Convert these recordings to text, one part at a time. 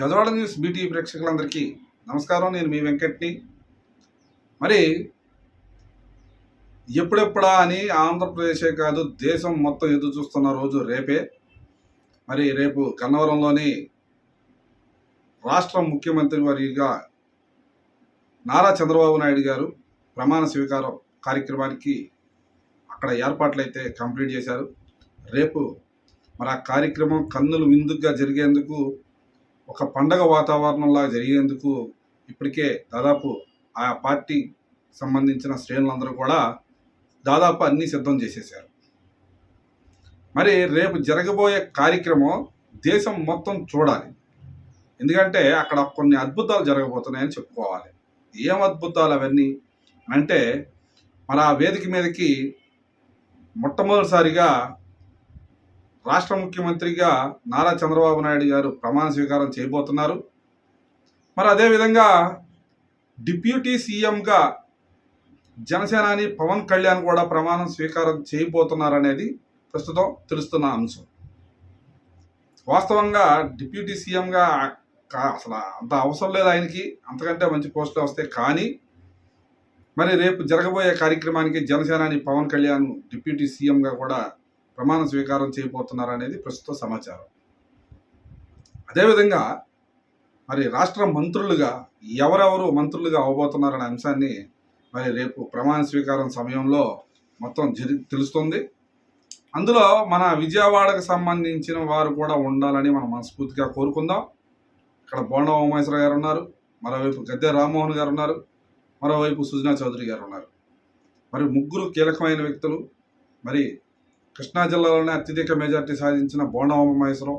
Gajawada news BT ప్రేక్షకులందరికీ నమస్కారం. నేను మీ వెంకట్ని. మరి ఎప్పుడెప్పుడా అని ఆంధ్రప్రదేశే కాదు దేశం మొత్తం ఎదురు చూస్తున్న రోజు రేపే. మరి రేపు గన్నవరంలోని రాష్ట్ర ముఖ్యమంత్రి వారిగా నారా చంద్రబాబు నాయుడు గారు ప్రమాణ స్వీకారం కార్యక్రమానికి అక్కడ ఏర్పాట్లు అయితే కంప్లీట్ చేశారు. రేపు మరి ఆ కార్యక్రమం కన్నులు విందుగా జరిగేందుకు ఒక పండగ వాతావరణంలా జరిగేందుకు ఇప్పటికే దాదాపు ఆ పార్టీ సంబంధించిన శ్రేణులందరూ కూడా దాదాపు అన్నీ సిద్ధం చేసేశారు. మరి రేపు జరగబోయే కార్యక్రమం దేశం మొత్తం చూడాలి. ఎందుకంటే అక్కడ కొన్ని అద్భుతాలు జరగబోతున్నాయని చెప్పుకోవాలి. ఏం అద్భుతాలు అవన్నీ? అంటే మన ఆ వేదిక మీదకి మొట్టమొదటిసారిగా రాష్ట్ర ముఖ్యమంత్రిగా నారా చంద్రబాబు నాయుడు గారు ప్రమాణ స్వీకారం చేయబోతున్నారు. మరి అదేవిధంగా డిప్యూటీ సీఎంగా జనసేనాని పవన్ కళ్యాణ్ కూడా ప్రమాణం స్వీకారం చేయబోతున్నారనేది ప్రస్తుతం తెలుస్తున్న అంశం. వాస్తవంగా డిప్యూటీ సీఎంగా కా- అసలు అంత అవసరం లేదు ఆయనకి అంతకంటే మంచి పోస్టులు వస్తాయి. కానీ మరి రేపు జరగబోయే కార్యక్రమానికి జనసేనాని పవన్ కళ్యాణ్ డిప్యూటీ సీఎంగా కూడా ప్రమాణ స్వీకారం చేయబోతున్నారు అనేది ప్రస్తుత సమాచారం. అదేవిధంగా మరి రాష్ట్ర మంత్రులుగా ఎవరెవరు మంత్రులుగా అవబోతున్నారనే అంశాన్ని మరి రేపు ప్రమాణ స్వీకారం సమయంలో మొత్తం జరి తెలుస్తుంది. అందులో మన విజయవాడకు సంబంధించిన వారు కూడా ఉండాలని మనం మనస్ఫూర్తిగా కోరుకుందాం. ఇక్కడ బోండ ఉమేశ్వర గారు ఉన్నారు మరోవైపు గద్దె రామ్మోహన్ గారు ఉన్నారు మరోవైపు సుజనా చౌదరి గారు ఉన్నారు మరి ముగ్గురు కీలకమైన వ్యక్తులు మరి కృష్ణా జిల్లాలోనే అత్యధిక మెజార్టీ సాధించిన బోండా మహేశ్వరం.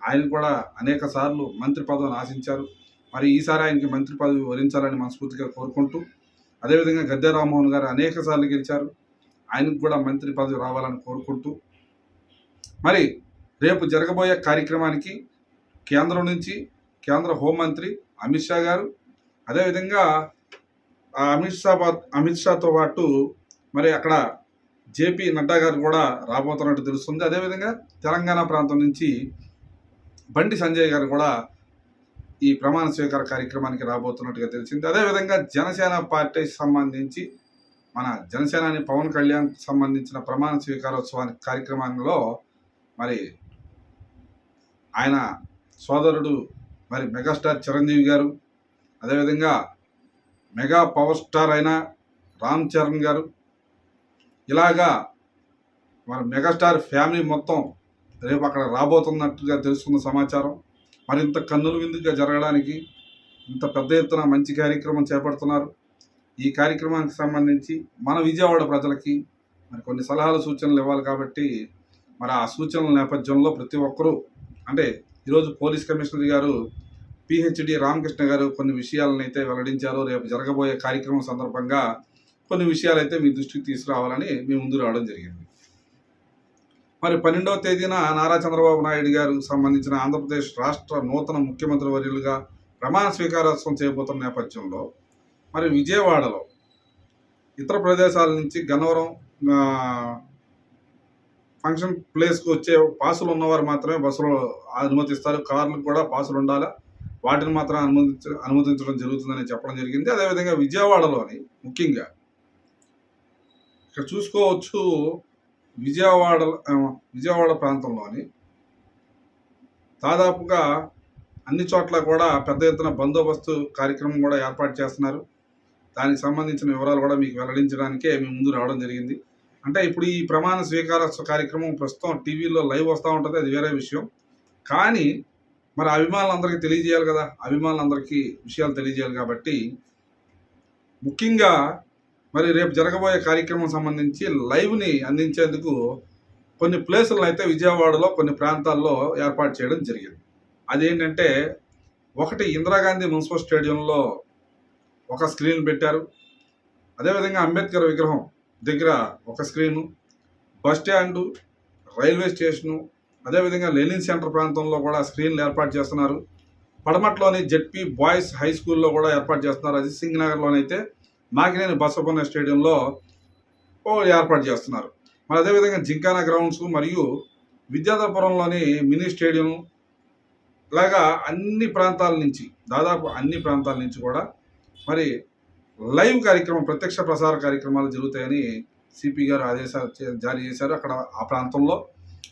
ఆయన కూడా అనేక సార్లు మంత్రి పదవిని ఆశించారు. మరి ఈసారి ఆయనకి మంత్రి పదవి వరించాలని మనస్ఫూర్తిగా కోరుకుంటూ అదేవిధంగా గద్దె రామ్మోహన్ గారు అనేక సార్లు గెలిచారు. ఆయనకు కూడా మంత్రి పదవి రావాలని కోరుకుంటూ మరి రేపు జరగబోయే కార్యక్రమానికి కేంద్రం నుంచి కేంద్ర హోంమంత్రి అమిత్ షా గారు అదేవిధంగా ఆ అమిత్ షా అమిత్ షాతో పాటు మరి అక్కడ జేపీ నడ్డా గారు కూడా రాబోతున్నట్టు తెలుస్తుంది. అదేవిధంగా తెలంగాణ ప్రాంతం నుంచి బండి సంజయ్ గారు కూడా ఈ ప్రమాణ స్వీకార కార్యక్రమానికి రాబోతున్నట్టుగా తెలిసింది. అదేవిధంగా జనసేన పార్టీకి సంబంధించి మన జనసేనాని పవన్ కళ్యాణ్ సంబంధించిన ప్రమాణ స్వీకారోత్సవానికి కార్యక్రమంలో మరి ఆయన సోదరుడు మరి మెగాస్టార్ చిరంజీవి గారు అదేవిధంగా మెగా పవర్ స్టార్ అయిన రామ్ చరణ్ గారు ఇలాగా మన మెగాస్టార్ ఫ్యామిలీ మొత్తం రేపు అక్కడ రాబోతున్నట్టుగా తెలుస్తున్న సమాచారం. మరింత కన్నుల విందుగా జరగడానికి ఇంత పెద్ద ఎత్తున మంచి కార్యక్రమం చేపడుతున్నారు. ఈ కార్యక్రమానికి సంబంధించి మన విజయవాడ ప్రజలకి మరి కొన్ని సలహాలు సూచనలు ఇవ్వాలి కాబట్టి మరి ఆ సూచనల నేపథ్యంలో ప్రతి ఒక్కరూ అంటే ఈరోజు police commissioner garu PhD Ramakrishna garu కొన్ని విషయాలను అయితే వెల్లడించారు. రేపు జరగబోయే కార్యక్రమం సందర్భంగా కొన్ని విషయాలు అయితే మీ దృష్టికి తీసుకురావాలని మీ ముందు రావడం జరిగింది. మరి పన్నెండవ తేదీన నారా చంద్రబాబు నాయుడు గారు సంబంధించిన ఆంధ్రప్రదేశ్ రాష్ట్ర నూతన ముఖ్యమంత్రి వర్యులుగా ప్రమాణ స్వీకారోత్సవం చేయబోతున్న నేపథ్యంలో మరి విజయవాడలో ఇతర ప్రదేశాల నుంచి గన్నవరం ఫంక్షన్ ప్లేస్కి వచ్చే పాసులు ఉన్నవారు మాత్రమే బస్సులో అనుమతిస్తారు. కార్లకు కూడా పాసులు ఉండాలి వాటిని మాత్రం అనుమతించ అనుమతించడం జరుగుతుందని చెప్పడం జరిగింది. అదేవిధంగా విజయవాడలోని ముఖ్యంగా ఇక్కడ చూసుకోవచ్చు విజయవాడ విజయవాడ ప్రాంతంలోని దాదాపుగా అన్ని చోట్ల కూడా పెద్ద ఎత్తున బందోబస్తు కార్యక్రమం కూడా ఏర్పాటు చేస్తున్నారు. దానికి సంబంధించిన వివరాలు కూడా మీకు వెల్లడించడానికే మేము ముందు రావడం జరిగింది. అంటే ఇప్పుడు ఈ ప్రమాణ స్వీకార కార్యక్రమం ప్రస్తుతం టీవీలో లైవ్ వస్తూ ఉంటుంది అది వేరే విషయం. కానీ మరి అభిమానులందరికీ తెలియజేయాలి కదా. అభిమానులందరికీ విషయాలు తెలియజేయాలి కాబట్టి ముఖ్యంగా మరి రేపు జరగబోయే కార్యక్రమం సంబంధించి లైవ్ని అందించేందుకు కొన్ని ప్లేసులను అయితే విజయవాడలో కొన్ని ప్రాంతాల్లో ఏర్పాటు చేయడం జరిగింది. అదేంటంటే ఒకటి ఇందిరాగాంధీ మున్సిపల్ స్టేడియంలో ఒక స్క్రీన్ పెట్టారు. అదేవిధంగా అంబేద్కర్ విగ్రహం దగ్గర ఒక screen bus stand railway station అదేవిధంగా లెనిన్ సెంటర్ ప్రాంతంలో కూడా స్క్రీన్లు ఏర్పాటు చేస్తున్నారు. పడమట్లోని జెడ్పీ బాయ్స్ హై స్కూల్లో కూడా ఏర్పాటు చేస్తున్నారు. అది సింగ్ నగర్లోనైతే మాకినేని బసవపన్న స్టేడియంలో ఓ ఏర్పాటు చేస్తున్నారు. మరి అదేవిధంగా జింకానా గ్రౌండ్స్ మరియు విద్యాధరపురంలోని మినీ స్టేడియం లాగా అన్ని ప్రాంతాల నుంచి దాదాపు అన్ని ప్రాంతాల నుంచి కూడా మరి లైవ్ కార్యక్రమం ప్రత్యక్ష ప్రసార కార్యక్రమాలు జరుగుతాయని సిపి గారు ఆదేశాలు జారీ చేశారు. అక్కడ ఆ ప్రాంతంలో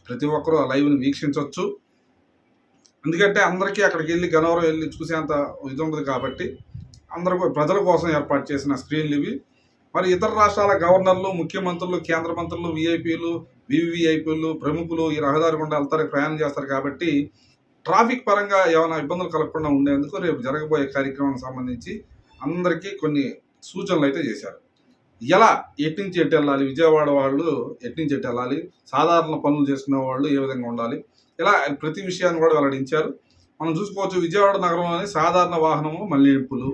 ప్రతి ఒక్కరూ ఆ లైవ్ని వీక్షించవచ్చు. ఎందుకంటే అందరికీ అక్కడికి వెళ్ళి గనవరం వెళ్ళి చూసేంత ఇది ఉండదు కాబట్టి అందరు ప్రజల కోసం ఏర్పాటు చేసిన స్క్రీన్లు ఇవి. మరి ఇతర రాష్ట్రాల గవర్నర్లు ముఖ్యమంత్రులు కేంద్ర మంత్రులు విఐపీలు వివిఐపీలు ప్రముఖులు ఈ రహదారి గుండా వెళ్తారు ప్రయాణం చేస్తారు కాబట్టి ట్రాఫిక్ పరంగా ఏమైనా ఇబ్బందులు కలగకుండా ఉండేందుకు రేపు జరగబోయే కార్యక్రమానికి సంబంధించి అందరికీ కొన్ని సూచనలు అయితే చేశారు. ఎలా ఎటు నుంచి ఎటు వెళ్ళాలి విజయవాడ వాళ్ళు ఎటు నుంచి ఎటు వెళ్ళాలి సాధారణ పనులు చేసుకునే వాళ్ళు ఏ విధంగా ఉండాలి ఇలా ప్రతి విషయాన్ని కూడా వెల్లడించారు. మనం చూసుకోవచ్చు విజయవాడ నగరంలోని సాధారణ వాహనము మళ్ళింపులు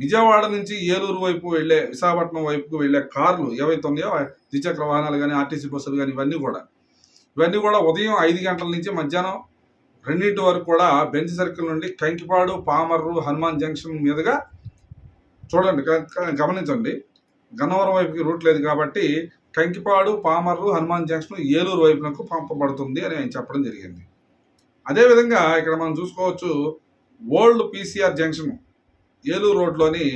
విజయవాడ నుంచి ఏలూరు వైపు వెళ్ళే విశాఖపట్నం వైపుకు వెళ్ళే కార్లు ఏవైతే ఉన్నాయో ద్విచక్ర వాహనాలు కానీ ఆర్టీసీ బస్సులు కానీ ఇవన్నీ కూడా. ఇవన్నీ కూడా ఉదయం ఐదు గంటల నుంచి మధ్యాహ్నం రెండింటి వరకు కూడా బెంచ్ సర్కిల్ నుండి కంకిపాడు పామర్రు హనుమాన్ జంక్షన్ మీదుగా చూడండి గమనించండి. గన్నవరం వైపుకి రూట్ లేదు కాబట్టి కంకిపాడు పామర్రు హనుమాన్ జంక్షన్ ఏలూరు వైపునకు పంపబడుతుంది అని ఆయన చెప్పడం జరిగింది. అదేవిధంగా ఇక్కడ మనం చూసుకోవచ్చు ఓల్డ్ పీసీఆర్ జంక్షన్. ఏలూరు రోడ్లోని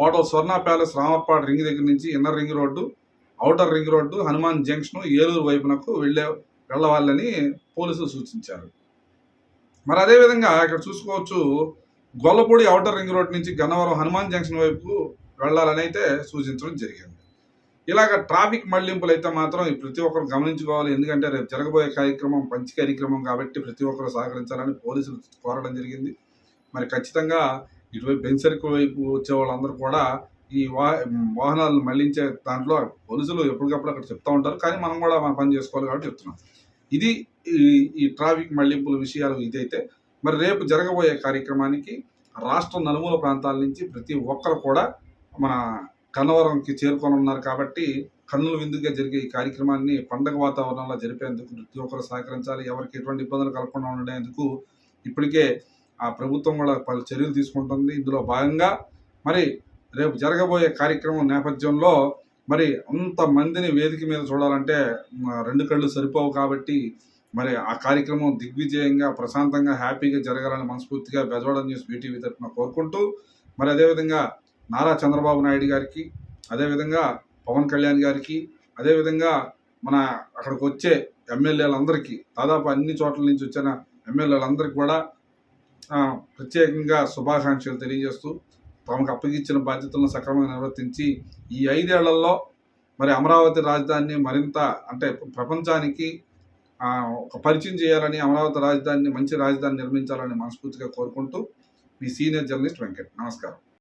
hotel Swarna palace Ramappadu ring దగ్గర నుంచి inner ring road outer ring road Hanuman junction Eluru వైపునకు వెళ్ళే వెళ్ళవాలని పోలీసులు సూచించారు. మరి అదేవిధంగా ఇక్కడ చూసుకోవచ్చు గొల్లపూడి అవుటర్ రింగ్ రోడ్ నుంచి గన్నవరం హనుమాన్ జంక్షన్ వైపు వెళ్ళాలని అయితే సూచించడం జరిగింది. ఇలాగ ట్రాఫిక్ మళ్ళింపులు అయితే మాత్రం ప్రతి ఒక్కరు గమనించుకోవాలి. ఎందుకంటే రేపు జరగబోయే కార్యక్రమం పంచి కార్యక్రమం కాబట్టి ప్రతి ఒక్కరు సహకరించాలని పోలీసులు కోరడం జరిగింది. మరి ఖచ్చితంగా ఇటువైపు బెంచర్కు వైపు వచ్చే వాళ్ళందరూ కూడా ఈ వా వాహనాలను మళ్ళించే దాంట్లో పోలీసులు ఎప్పటికప్పుడు అక్కడ చెప్తా ఉంటారు. కానీ మనం కూడా మన పని చేసుకోవాలి కాబట్టి చెప్తున్నాం. ఇది ఈ ఈ ట్రాఫిక్ మళ్ళింపుల విషయాలు ఇదైతే మరి రేపు జరగబోయే కార్యక్రమానికి రాష్ట్ర నలుమూల ప్రాంతాల నుంచి ప్రతి ఒక్కరు కూడా మన కన్నవరంకి చేరుకొని ఉన్నారు కాబట్టి కన్నుల విందుగా జరిగే ఈ కార్యక్రమాన్ని పండగ వాతావరణంలో జరిపేందుకు ప్రతి ఒక్కరు సహకరించాలి. ఎవరికి ఎటువంటి ఇబ్బందులు కలగకుండా ఉండేందుకు ఇప్పటికే ఆ ప్రభుత్వం కూడా పలు చర్యలు తీసుకుంటుంది. ఇందులో భాగంగా మరి రేపు జరగబోయే కార్యక్రమం నేపథ్యంలో మరి అంత మందిని వేదిక మీద చూడాలంటే రెండు కళ్ళు సరిపోవు కాబట్టి మరి ఆ కార్యక్రమం దిగ్విజయంగా ప్రశాంతంగా హ్యాపీగా జరగాలని మనస్ఫూర్తిగా బెజవాడ న్యూస్ బీటీవీ తరఫున కోరుకుంటూ మరి అదేవిధంగా నారా చంద్రబాబు నాయుడు గారికి అదేవిధంగా పవన్ కళ్యాణ్ గారికి అదేవిధంగా మన అక్కడికి వచ్చే ఎమ్మెల్యేలందరికీ దాదాపు అన్ని చోట్ల నుంచి వచ్చిన ఎమ్మెల్యేలందరికీ కూడా ప్రత్యేకంగా శుభాకాంక్షలు తెలియజేస్తూ తమకు అప్పగించిన బాధ్యతలను సక్రమంగా నిర్వర్తించి ఈ ఐదేళ్ళలో మరి అమరావతి రాజధానిని మరింత అంటే ప్రపంచానికి ఒక పరిచయం చేయాలని అమరావతి రాజధానిని మంచి రాజధాని నిర్మించాలని మనస్ఫూర్తిగా కోరుకుంటూ మీ సీనియర్ జర్నలిస్ట్ వెంకట్. నమస్కారం.